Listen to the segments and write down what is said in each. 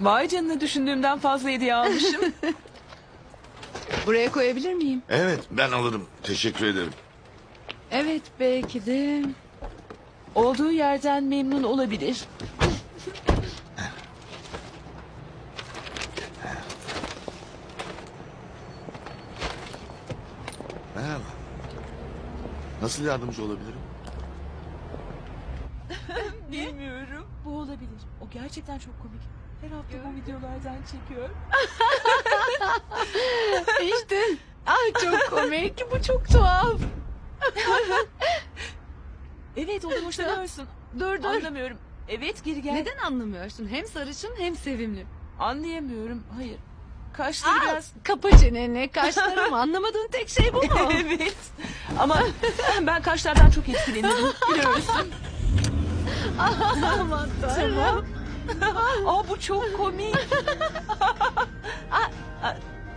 Vay canına düşündüğümden fazla hediye almışım. Buraya koyabilir miyim? Evet ben alırım. Teşekkür ederim. Evet belki de. Olduğu yerden memnun olabilir. Merhaba. Nasıl yardımcı olabilirim? Bilmiyorum. Bu olabilir. O gerçekten çok komik. Her hafta bu videolardan çekiyor. İşte. Ah çok komik. Bu çok tuhaf. Evet ondan hoşlanıyorsun. Dur dur. Anlamıyorum. Evet geri gel. Neden anlamıyorsun? Hem sarışın hem sevimli. Anlayamıyorum. Hayır. Kaşları Aa, biraz... kapa çeneni. Kaşlarım anlamadığın tek şey bu mu? evet. Ama ben kaşlardan çok etkilenirim. Biliyorsun. Aman tanrım. Aa bu çok komik.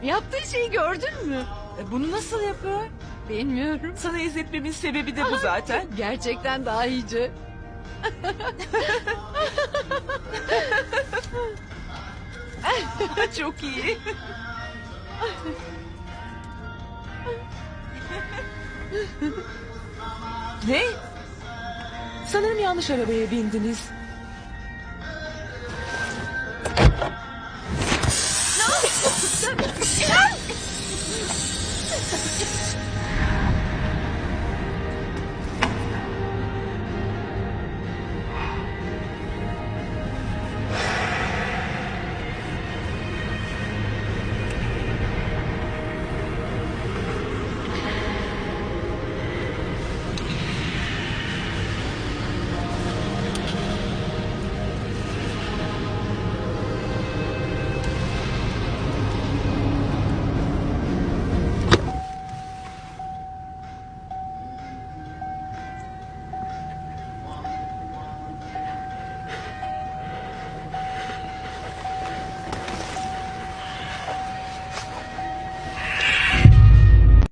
Yaptığı şeyi gördün mü? E, Bunu nasıl yapıyor? Bilmiyorum. Sana izletmemin sebebi de bu zaten. Gerçekten daha iyice. çok iyi. ne? Sanırım yanlış arabaya bindiniz.